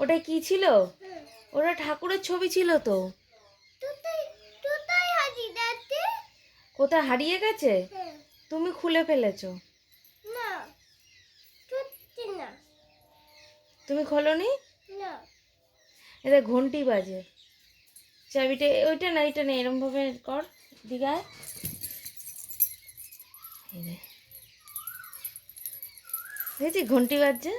ওটা কি ছিল? ওটা ঠাকুরের ছবি ছিল তো। কোথায় হারিয়ে গেছে? হ্যাঁ। তুমি খুলে ফেলেছো। তুমি খোলনি? না। এটা ঘন্টি বাজে। চাবিটা ওইটা না এটা না এরম ভাবে কর দিঘায়। ঘন্টি বাজছে।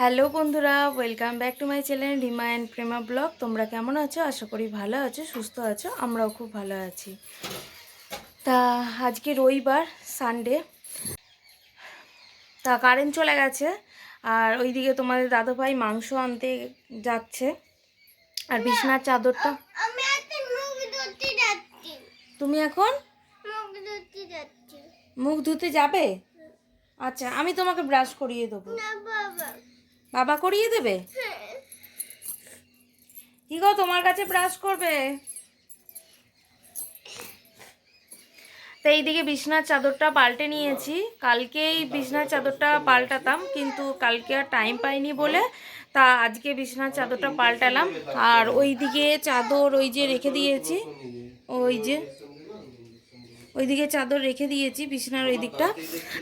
হ্যালো বন্ধুরা welcome back to my channel Rima and Prema blog তোমরা কেমন আছো? আশা করি ভালো আছো সুস্থ আছো আমরাও খুব ভালো আছি। তা আজকে রবিবার সানডে তা কারেন্ট চলে গেছে আর ওইদিকে তোমাদের দাদুভাই মাংস আনতে যাচ্ছে আর বিছনার চাদরটা। তুমি এখন? মুখ মুখ ধুতে যাবে? আচ্ছা আমি তোমাকে ব্রাশ করিয়ে দেবো। না বাবা। বাবা করিয়ে দেবে? হ্যাঁ। কি গো তোমার কাছে ব্রাশ করবে? তো এইদিকে বিছনার চাদরটা পাল্টে নিয়েছি। কালকেই বিছনার চাদরটা পাল্টাতাম কিন্তু কালকে আর টাইম পাইনি বলে তা আজকে বিছনার চাদরটা পাল্টালাম। আর ওইদিকে চাদর ওই যে রেখে দিয়েছি। ওই যে ওইদিকে চাদর রেখে দিয়েছি বিছনার ওই দিকটা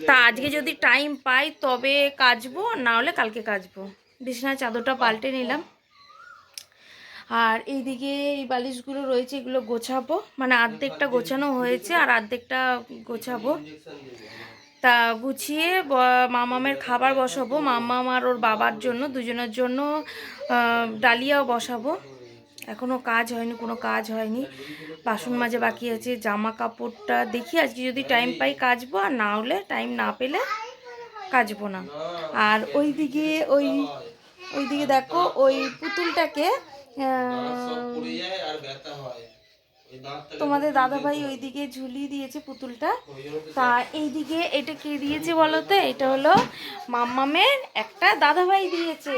তা আজকে যদি টাইম পাই তবে কাচবো আর না হলে কালকে কাচবো। বিছনার চাদরটা পাল্টে নিলাম। আর এইদিকে এই বালিশগুলো রয়েছে এগুলো গোছাবো। মানে আর্ধেকটা গোছানো হয়েছে আর অর্ধেকটা গোছাবো। তা গুছিয়ে মামামের খাবার বসাবো মামাম আর ওর বাবার জন্য দুজনের জন্য ডালিয়াও বসাবো। এখনও কাজ হয়নি, কোনো কাজ হয়নি। বাসন মাজা বাকি আছে জামা কাপড়টা দেখি, আজকে যদি টাইম পাই কাচবো, আর না হলে টাইম না পেলে কাচবো না। আর ওই দিকে ওই ওই দিকে দেখো, ওই পুতুলটাকে তোমাদের দাদাভাই ওইদিকে ঝুলিয়ে দিয়েছে পুতুলটা। তা এইদিকে এটা কে দিয়েছে বলো তো? এটা হলো মাম্মামের একটা দাদাভাই দিয়েছে।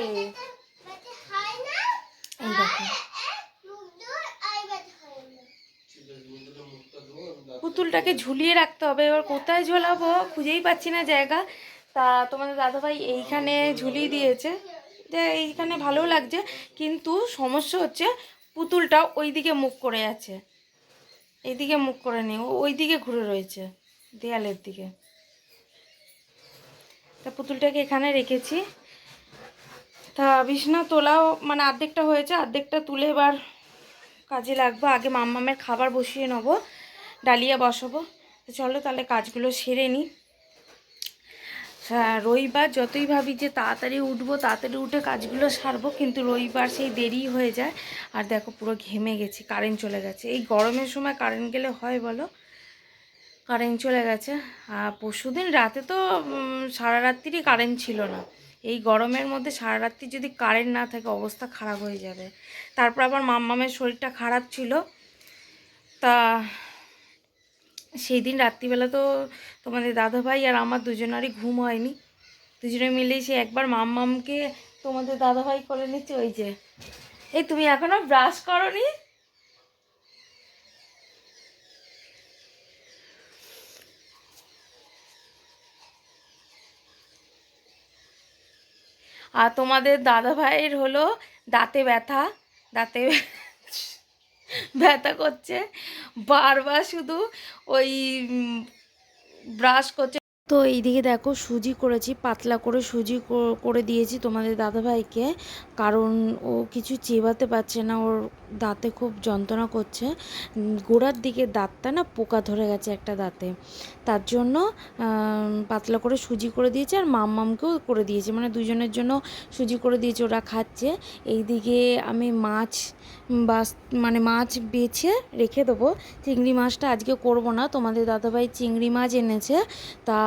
দেখো মুখ ধর আই ব্যথা হয় না পুতুলটাকে ঝুলিয়ে রাখতে হবে। এবার কোথায় ঝোলাবো খুঁজেই পাচ্ছি না জায়গা। তা তোমাদের দাদাভাই এইখানে ঝুলিয়ে দিয়েছে। যে এইখানে ভালো লাগছে, কিন্তু সমস্যা হচ্ছে পুতুলটা ওইদিকে মুখ করে আছে। এইদিকে মুখ করে নেই ওই দিকে ঘুরে রয়েছে, দেয়ালের দিকে। তা পুতুলটাকে এখানে রেখেছি। তা বিছনা তোলাও মানে অর্ধেকটা হয়েছে অর্ধেকটা তুলে এবার কাজে লাগবে। আগে মাম্মামের খাবার বসিয়ে নেব। ডালিয়া বসাবো। তো চলো তাহলে কাজগুলো সেরে নিই রবিবার যতই ভাবি যে তাড়াতাড়ি উঠবো, তাড়াতাড়ি উঠে কাজগুলো সারবো, কিন্তু রবিবার সেই দেরি হয়ে যায়। আর দেখো পুরো ঘেমে গেছি কারেন্ট চলে গেছে। এই গরমের সময় কারেন্ট গেলে হয় বলো? কারেন্ট চলে গেছে। আর পরশু দিন রাতে তো সারা রাত্রিরই কারেন্ট ছিল না। এই গরমের মধ্যে সারা রাত্রি যদি কারেন্ট না থাকে, অবস্থা খারাপ হয়ে যাবে। তারপর আবার মাম্মামের শরীরটা খারাপ ছিল। তা সেই দিন রাত্রিবেলা তো তোমাদের দাদাভাই আর আমার দুজনারই ঘুম হয়নি। দুজনে মিলেই সে একবার মাম্মামকে তোমাদের দাদাভাই করে নিচ্ছে, ওই যে। এই তুমি এখনও ব্রাশ করনি? আর তোমাদের দাদা ভাইয়ের হলো দাঁতে ব্যথা, দাঁতে ব্যথা করছে। বারবার শুধু ওই ব্রাশ করছে। তো এইদিকে দেখো সুজি করেছি, পাতলা করে সুজি করে দিয়েছি তোমাদের দাদাভাইকে। কারণ ও কিছু চেবাতে পারছে না, ওর দাঁতে খুব যন্ত্রণা করছে। গোড়ার দিকে দাঁতটা না পোকা ধরে গেছে একটা দাঁতে। তার জন্য পাতলা করে সুজি করে দিয়েছে আর মাম্মামকেও করে দিয়েছে। মানে দুজনের জন্য সুজি করে দিয়েছে, ওরা খাচ্ছে। এইদিকে আমি মাছ বাস মানে মাছ বেছে রেখে দেবো। চিংড়ি মাছটা আজকে করব না, তোমাদের দাদাভাই চিংড়ি মাছ এনেছে। তা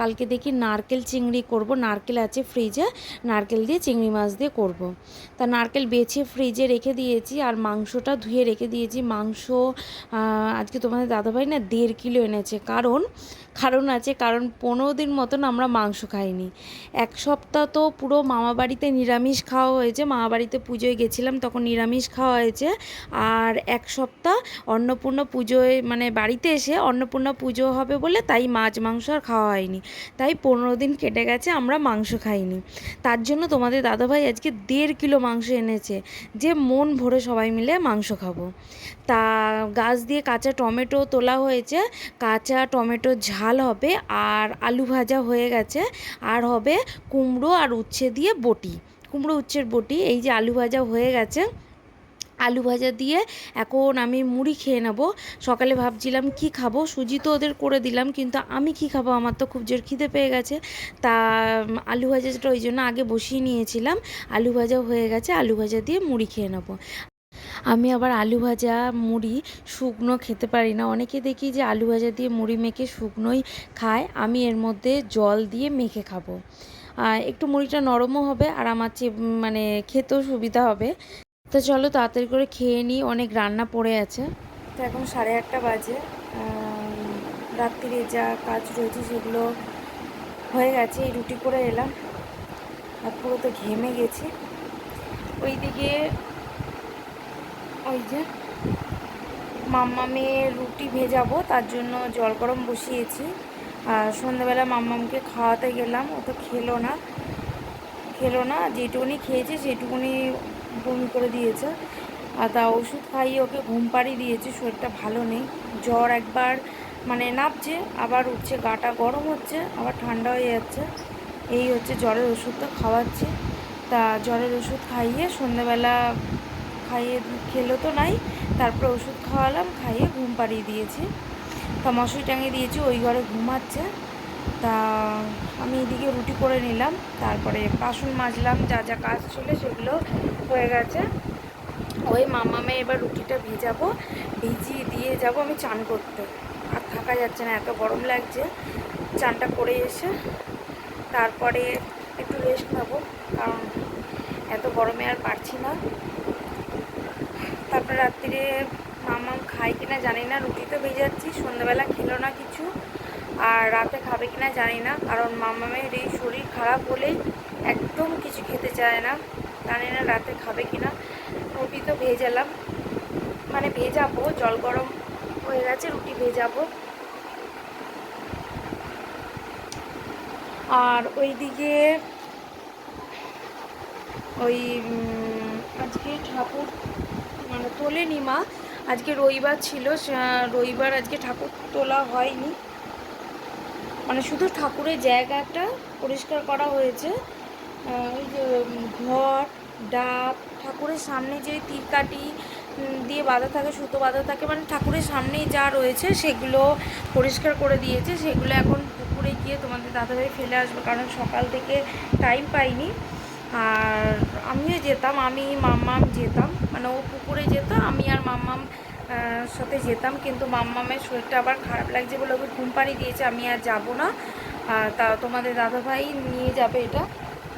কালকে দেখি নারকেল চিংড়ি করব। নারকেল আছে ফ্রিজে নারকেল দিয়ে চিংড়ি মাছ দিয়ে করব। তা নারকেল বেছে ফ্রিজে রেখে দিয়েছি আর মাংসটা ধুয়ে রেখে দিয়েছি। মাংস আজকে তোমাদের দাদাভাই না দেড় কিলো এনেছে। কারণ কারণ আছে, কারণ পনেরো দিন মতন আমরা মাংস খাইনি। এক সপ্তাহ তো পুরো মামা বাড়িতে নিরামিষ খাওয়া হয়েছে, মামা বাড়িতে পুজোয় গেছিলাম, তখন নিরামিষ খাওয়া হয়েছে। আর এক সপ্তাহ অন্নপূর্ণা পুজোয় মানে বাড়িতে এসে অন্নপূর্ণা পুজো হবে বলে তাই মাছ, মাংস আর খাওয়া হয়নি। তাই পনেরো দিন কেটে গেছে, আমরা মাংস খাইনি। তার জন্য তোমাদের দাদাভাই আজকে দেড় কিলো মাংস এনেছে, যে মন ভরে সবাই মিলে মাংস খাব। তা গাছ দিয়ে কাঁচা টমেটো তোলা হয়েছে, কাঁচা টমেটো ঝাল হবে আর আলু ভাজা হয়ে গেছে। আর হবে কুমড়ো আর উচ্ছে দিয়ে বটি। কুমড়ো, উচ্ছের বটি, এই যে আলু ভাজা হয়ে গেছে। আলু ভাজা দিয়ে এখন আমি মুড়ি খেয়ে নেব। সকালে ভাবছিলাম কি খাব, সুজি তো ওদের করে দিলাম, কিন্তু আমি কি খাব? আমার তো খুব জোর খিদে পেয়ে গেছে। তা, আলু ভাজাটা ওই জন্য আগে বসিয়ে নিয়েছিলাম। আলু ভাজা হয়ে গেছে, আলু ভাজা দিয়ে মুড়ি খেয়ে নেব। আমি আবার আলু ভাজা মুড়ি শুকনো খেতে পারি না। অনেকে দেখি যে আলু ভাজা দিয়ে মুড়ি মেখে শুকনোই খায়। আমি এর মধ্যে জল দিয়ে মেখে খাব। একটু মুড়িটা নরমও হবে আর আমার মানে খেতেও সুবিধা হবে। তো চলো তাড়াতাড়ি করে খেয়ে নিই, অনেক রান্না পড়ে আছে। তো এখন সাড়ে আটটা বাজে। রাত্রিরে যা কাজ রয়েছে সেগুলো হয়ে গেছে, এই রুটি করে এলাম। আর পুরো তো ঘেমে গেছি। ওইদিকে ওই যে মাম্মা মাম্মামে রুটি ভেজাবো, তার জন্য জল গরম বসিয়েছি। আর সন্ধ্যাবেলা মাম্মামকে খাওয়াতে গেলাম, ও তো খেলো না। খেলো না, যেটুকুনি খেয়েছে সেটুকুনি বমি করে দিয়েছে। আর তা ওষুধ খাইয়ে ওকে ঘুম পাড়িয়ে দিয়েছে, শরীরটা ভালো নেই। জ্বর একবার মানে নামছে, আবার উঠছে, গাটা গরম হচ্ছে, আবার ঠান্ডা হয়ে যাচ্ছে। এই হচ্ছে জ্বরের ওষুধটা খাওয়াচ্ছি। তা জ্বরের ওষুধ খাইয়ে সন্ধ্যাবেলা খাইয়ে খেলো তো নাই, তারপরে ওষুধ খাওয়ালাম, খাইয়ে ঘুম পাড়িয়ে দিয়েছি। তা মশারি টাঙিয়ে দিয়েছি, ওই ঘরে ঘুমাচ্ছে। তা আমি এদিকে রুটি করে নিলাম, তারপরে বাসন মাজলাম, যা যা কাজ ছিল সেগুলো হয়ে গেছে। ওই মামামে এবার রুটিটা ভেজাবো, ভিজিয়ে দিয়ে যাব আমি চান করতে। আর থাকা যাচ্ছে না, এত গরম লাগছে, চানটা করে এসে তারপরে একটু রেস্ট নেব কারণ এত গরমে আর পারছি না। তারপরে রাত্রিরে মামাম খায় কিনা জানি না, রুটি তো ভেজাচ্ছি, সন্ধ্যাবেলা খেলো না কিছু, আর রাতে খাবে কিনা জানি না, কারণ মামামের এই শরীর খারাপ হলেই একদম কিছু খেতে চায় না, জানি না রাতে খাবে কিনা। রুটি তো ভেজালাম মানে ভেজাবো, জল গরম হয়ে গেছে, রুটি ভেজাবো। আর ওইদিকে ওই আজকে ঠাকুর তোলেনি মা। আজকে রবিবার ছিল রবিবার আজকে ঠাকুর তোলা হয়নি। মানে শুধু ঠাকুরের জায়গাটা পরিষ্কার করা হয়েছে। ওই যে ঘর, ডাব, ঠাকুরের সামনে যে তীরকাটি দিয়ে বাঁধা থাকে, সুতো বাঁধা থাকে মানে ঠাকুরের সামনেই যা রয়েছে সেগুলো পরিষ্কার করে দিয়েছে। সেগুলো এখন পুকুরে গিয়ে তোমাদের দাদাভাই ফেলে আসবে, কারণ সকাল থেকে টাইম পাইনি। আর আমিও যেতাম, আমি মাম্মাম যেতাম। মানে ও পুকুরে যেত, আমি আর মাম্মাম সাথে যেতাম। কিন্তু মাম্মামের শরীরটা আবার খারাপ লাগছে বলে ওকে ঘুম পাড়িয়ে দিয়েছে, আমি আর যাব না। আর তা, তোমাদের দাদাভাই নিয়ে যাবে এটা।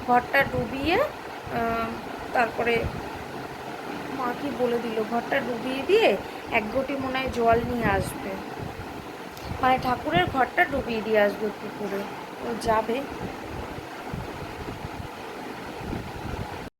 ঘরটা ডুবিয়ে তারপরে মা কি বলে দিল? ঘরটা ডুবিয়ে দিয়ে এক ঘটি মনে হয় জল নিয়ে আসবে। মানে ঠাকুরের ঘরটা ডুবিয়ে দিয়ে আসবে পুকুরে। ও যাবে।